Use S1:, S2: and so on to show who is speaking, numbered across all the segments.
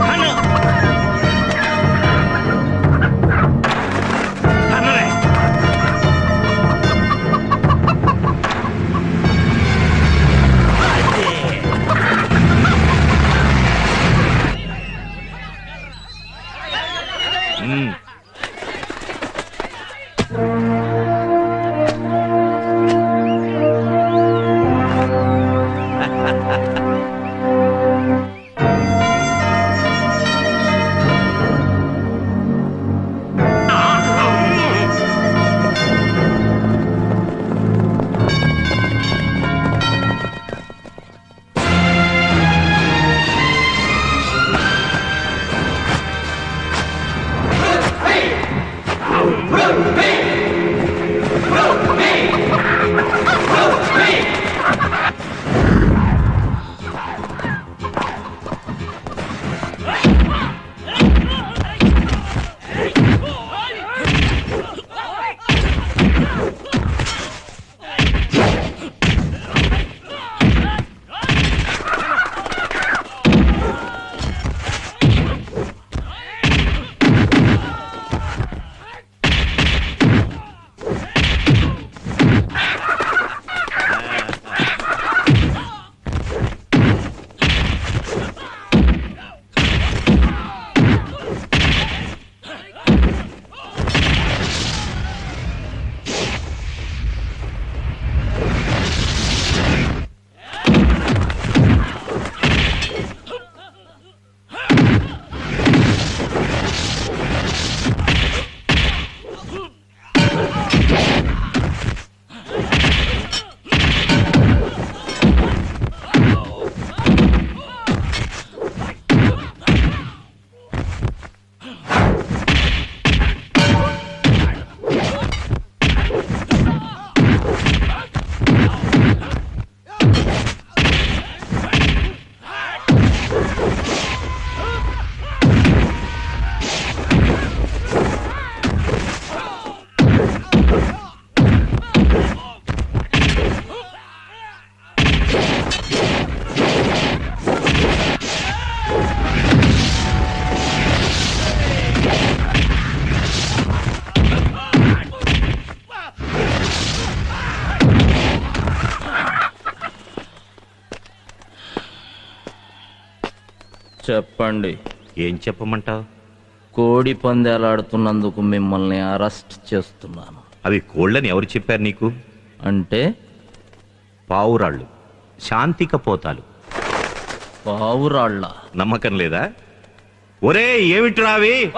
S1: హను
S2: మ్మ్.
S3: చెప్పండి.
S2: ఏం చెప్పమంటావు?
S3: కోడి పందేలాడుతున్నందుకు మిమ్మల్ని అరెస్ట్ చేస్తున్నాను.
S2: అవి కోళ్ళని ఎవరు చెప్పారు నీకు?
S3: అంటే?
S2: పావురాళ్ళు. శాంతికపోతాలు
S3: పావురాళ్ళ.
S2: నమ్మకం లేదా? ఒరే ఏమిట్రా అవి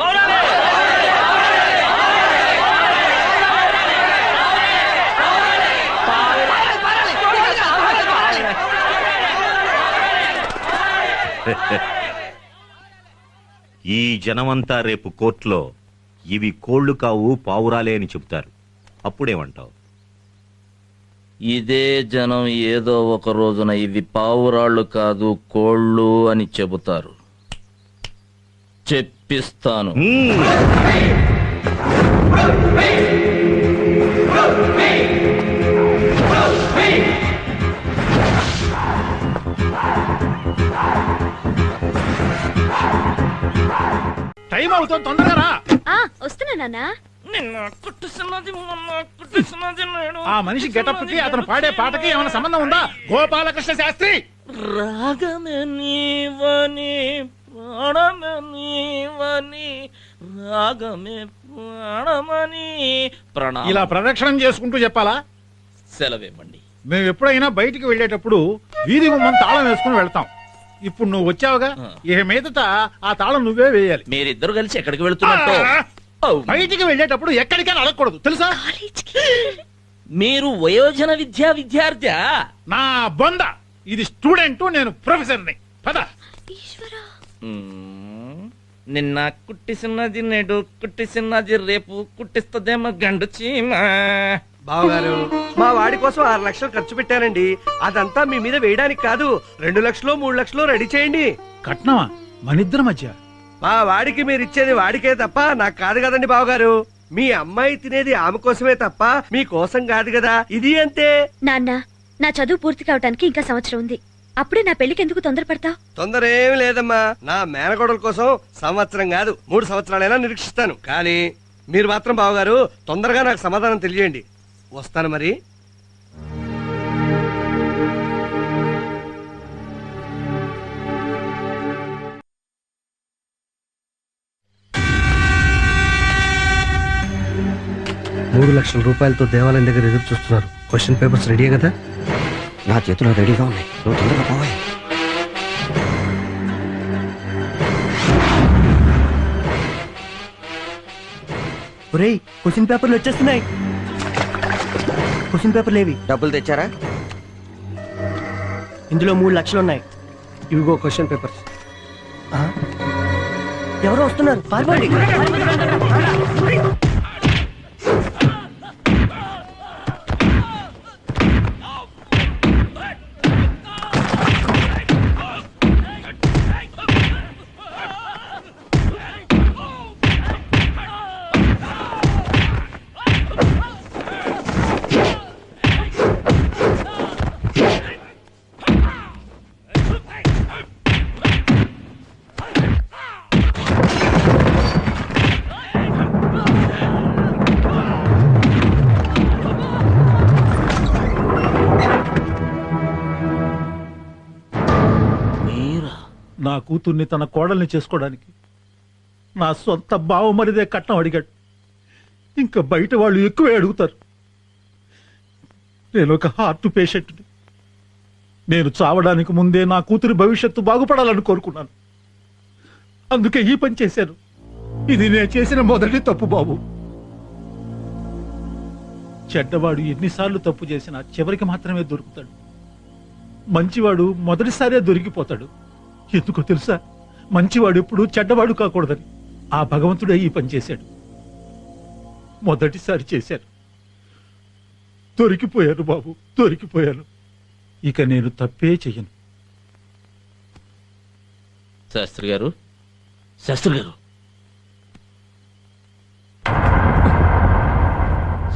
S2: ఈ జనమంతా రేపు కోర్టులో ఇవి కోళ్ళు కావు పావురాలే అని చెబుతారు. అప్పుడేమంటావు?
S3: ఇదే జనం ఏదో ఒక రోజున ఇవి పావురాళ్ళు కాదు కోళ్ళు అని చెబుతారు. చెప్పిస్తాను.
S4: అవుతుంది తొందరగా రా.
S5: ఆ వస్తున్నా నాన్న.
S1: నిన్న కుట్టుస్తున్నది మొన్న కుట్టుస్తున్నది నేడు
S4: ఆ మనిషి గెటప్కి అతను పాడే పాటకి ఏమైనా సంబంధం ఉందా? గోపాలకృష్ణ శాస్త్రి!
S1: రాగమే నీవని ప్రాణమే నీవని రాగమే ప్రాణమని ప్రణా
S4: ఇలా ప్రదక్షిణం చేసుకుంటూ చెప్పాలా?
S3: సెలవివ్వండి
S4: మేము ఎప్పుడైనా బయటికి వెళ్ళేటప్పుడు వీధి గుమ్మం తాళం వేసుకుని వెళ్తాం. ఇప్పుడు నువ్వు వచ్చావుగా. ఇక మీదట ఆ తాళం నువ్వే వేయాలి.
S3: మీరిద్దరు కలిసి ఎక్కడికి వెళుతున్నట్టు.
S4: బయటికి వెళ్ళేటప్పుడు ఎక్కడికైనా అడగకూడదు. తెలుసా?
S3: మీరు వయోజన విద్యా విద్యార్థి?
S4: నా బొంద. ఇది స్టూడెంట్ నేను ప్రొఫెసర్ని. పద.
S5: ఈశ్వరా.
S1: నిన్న కుట్టిస్తున్నది నేడు కుట్టిస్తున్నది రేపు కుట్టిస్తదేమో గండు చీమ.
S6: బావగారు మా వాడి కోసం ఆరు లక్షలు ఖర్చు పెట్టానండి. అదంతా మీ మీద వేయడానికి కాదు రెండు లక్షలు మూడు లక్షలు రెడీ చేయండి.
S4: కట్నమా? మనిద్దరి మధ్య?
S6: మా వాడికి మీరు ఇచ్చేది వాడికే తప్ప నాకు కాదు కదండి బావగారు. మీ అమ్మాయి తినేది ఆమె కోసమే తప్ప మీ కోసం కాదు కదా. ఇది అంతే.
S5: నాన్న నా చదువు పూర్తి కావడానికి ఇంకా సంవత్సరం ఉంది. అప్పుడే నా పెళ్ళికి ఎందుకు తొందరపడతావు
S6: తొందర ఏమి లేదమ్మా. నా మేనగోడల కోసం సంవత్సరం కాదు మూడు సంవత్సరాలైనా నిరీక్షిస్తాను. కానీ మీరు మాత్రం బావగారు తొందరగా నాకు సమాధానం తెలియండి వస్తాను మరి. మూడు లక్షల రూపాయలతో దేవాలయం దగ్గర ఎదురు చూస్తున్నారు. క్వశ్చన్ పేపర్స్ రెడీ కదా?
S7: నా చేతిలో రెడీగా ఉన్నాయి. నువ్వు తొందరగా పోవాలి
S6: ఒరేయ్ క్వశ్చన్ పేపర్లు వచ్చేస్తున్నాయి. క్వశ్చన్ పేపర్లు ఏవి?
S7: డబ్బులు తెచ్చారా?
S6: ఇందులో మూడు లక్షలు ఉన్నాయి. ఇవిగో క్వశ్చన్ పేపర్స్. ఎవరో వస్తున్నారు? పారిపోండి
S4: నా కూతుర్ని తన కోడల్ని చేసుకోవడానికి నా సొంత బావమరిదే కట్నం అడిగాడు. ఇంకా బయట వాళ్ళు ఎక్కువే అడుగుతారు. నేను ఒక హార్ట్ పేషెంట్ని. నేను చావడానికి ముందే నా కూతురి భవిష్యత్తు బాగుపడాలని కోరుకున్నాను. అందుకే ఈ పని చేశాను. ఇది నేను చేసిన మొదటి తప్పు బాబు. చెడ్డవాడు ఎన్నిసార్లు తప్పు చేసినా చివరికి మాత్రమే దొరుకుతాడు. మంచివాడు మొదటిసారే దొరికిపోతాడు. ఎందుకో తెలుసా? మంచివాడు ఎప్పుడు చెడ్డవాడు కాకూడదని. ఆ భగవంతుడే ఈ పని చేశాడు. మొదటిసారి చేశాను. దొరికిపోయాను బాబు దొరికిపోయాను. ఇక నేను తప్పే చెయ్యను.
S3: శాస్త్రి గారు? శాస్త్రి గారు?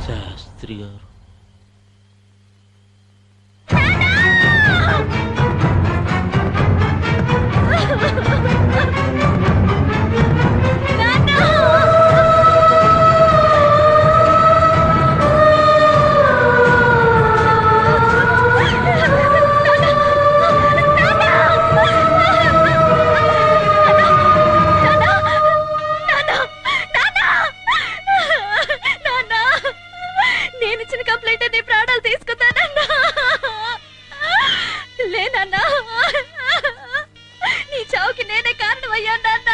S3: శాస్త్రి గారు?
S5: ఇచ్చిన కంప్లైంట్ నీ ప్రాణాలు తీసుకుంటానన్నా లేనన్నా. నీ చావుకి నేనే కారణమయ్యా నాన్న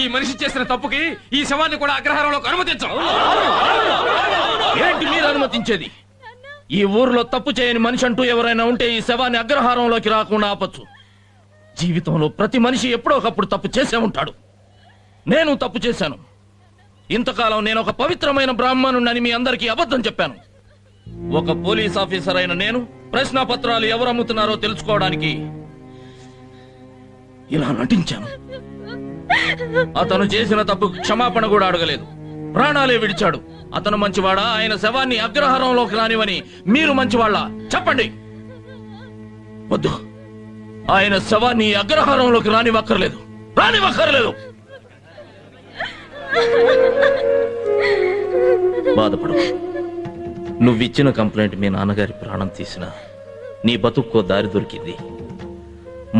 S1: ఈ మనిషి చేసిన తప్పుకి ఈ శవాన్ని కూడా అగ్రహారంలోకి అనుమతించం
S3: ఏంటి మీరు అనుమతించేది? ఈ ఊర్లో తప్పు చేయని మనిషి అంటూ ఎవరైనా ఉంటే ఈ శవాన్ని అగ్రహారంలోకి రాకుండా ఆపచ్చు. జీవితంలో ప్రతి మనిషి ఎప్పుడో ఒకప్పుడు తప్పు చేసే ఉంటాడు. నేను తప్పు చేశాను. ఇంతకాలం నేను ఒక పవిత్రమైన బ్రాహ్మణుడని మీ అందరికీ అబద్ధం చెప్పాను. ఒక పోలీస్ ఆఫీసర్ అయిన నేను ప్రశ్నాపత్రాలు ఎవరు అమ్ముతున్నారో తెలుసుకోవడానికి ఇలా నటించాను. అతను చేసిన తప్పు క్షమాపణ కూడా అడగలేదు. ప్రాణాలే విడిచాడు. అతను మంచివాడా? ఆయన శవాన్ని అగ్రహారంలోకి రానివని మీరు మంచివాళ్ళ? చెప్పండి. వద్దు. ఆయన శవాన్ని అగ్రహారంలోకి రానివక్కర్లేదు రానివక్కర్లేదు బాధపడు నువ్విచ్చిన కంప్లైంట్ మీ నాన్నగారి ప్రాణం తీసిన నీ బతుక్కో దారి దొరికింది.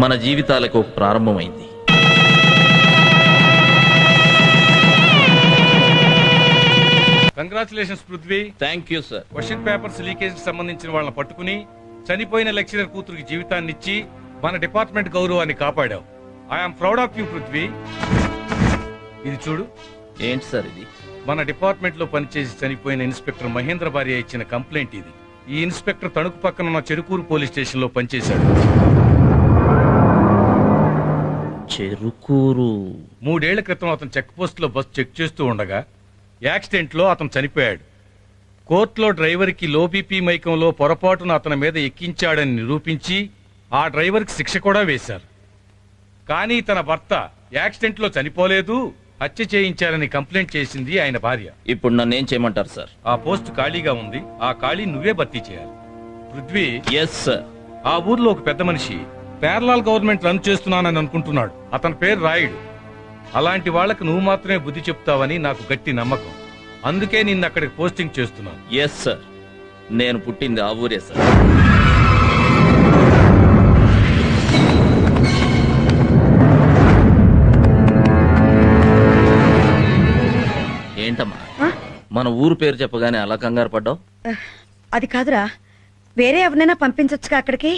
S3: మన జీవితాలకు ఒక ప్రారంభమైంది
S8: congratulations Prithvi
S3: thank you sir
S8: question papers leakage సంబంధించిన వాళ్ళని పట్టుకుని చనిపోయిన లెక్చరర్ కూతురికి జీవితాన్ని ఇచ్చి మన డిపార్ట్మెంట్ గౌరవాన్ని కాపాడావు. I'm proud of you Prithvi ఇది చూడు.
S3: ఏంటి సార్ ఇది?
S8: మన డిపార్ట్మెంట్లో పనిచేసి చనిపోయిన ఇన్స్పెక్టర్ మహేంద్ర భార్య ఇచ్చిన కంప్లైంట్ ఇది. ఈ ఇన్స్పెక్టర్ తణుకు పక్కన ఉన్న చెరుకూరు పోలీస్ స్టేషన్లో పనిచేశాడు.
S3: చెరుకూరు.
S8: మూడేళ్ళ క్రితం అతను చెక్ పోస్ట్లో బస్ చెక్ చేస్తూ ఉండగా యాక్సిడెంట్లో అతను చనిపోయాడు. కోర్టులో డ్రైవర్కి లో బీపీ మైకంలో పొరపాటున అతని మీద ఎక్కించాడని నిరూపించి ఆ డ్రైవర్కి శిక్ష కూడా వేశారు. కానీ తన భర్త యాక్సిడెంట్లో చనిపోలేదు హత్య చేయించారని కంప్లైంట్ చేసింది ఆయన భార్య.
S3: ఇప్పుడు నన్ను ఏం చేయమంటారు సార్?
S8: ఆ పోస్ట్ ఖాళీగా ఉంది. ఆ ఖాళీ నువ్వే భర్తీ చేయాలి. పృథ్వీ.
S3: ఎస్ సార్
S8: ఆ ఊర్లో ఒక పెద్ద మనిషి పేర్లాల్ గవర్నమెంట్ రన్ చేస్తున్నానని అనుకుంటున్నాడు. అతని పేరు రాయుడు. అలాంటి వాళ్ళకి నువ్వు మాత్రమే బుద్ధి చెప్తావని నాకు గట్టి నమ్మకం. అందుకే నిన్ను అక్కడికి పోస్టింగ్ చేస్తున్నాను.
S3: ఎస్ సార్ నేను పుట్టింది ఆ ఊరే సార్ మన ఊరు పేరు చెప్పగానే అలా కంగారు పడ్డావు?
S9: అది కాదురా. వేరే ఎవరినైనా పంపించొచ్చుగా అక్కడికి?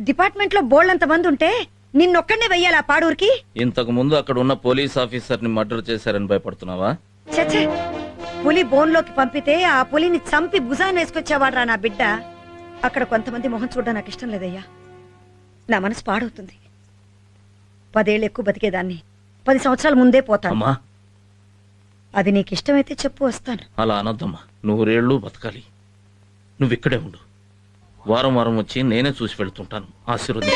S9: డిపార్ట్మెంట్లో బోల్డ్ మంది ఉంటే నిన్నొక్కడనే వెయ్యాలి ఆ పాడూరికి?
S3: ఇంతకు ముందు అక్కడ ఉన్న పోలీస్ ఆఫీసర్ని మర్డర్ చేశారని భయపడుతున్నావా?
S9: చచ్చే పులి బోన్లోకి పంపితే ఆ పులిని చంపి భుజాన్ని వేసుకొచ్చేవాడ్రా నా బిడ్డ. అక్కడ కొంతమంది మొహం చూడడం నాకు ఇష్టం లేదయ్యా. నా మనసు పాడవుతుంది. పదేళ్ళు ఎక్కువ బతికేదాన్ని. పది సంవత్సరాల ముందే పోతాను
S3: అమ్మా
S9: అది నీకు ఇష్టమైతే చెప్పు వస్తాను.
S3: అలా అనొద్దమ్మా. రేళ్ళు బతకాలి. నువ్వు ఇక్కడే ఉండు. వారం వారం వచ్చి నేనే చూసి వెళ్తుంటాను. ఆశీర్వదించు.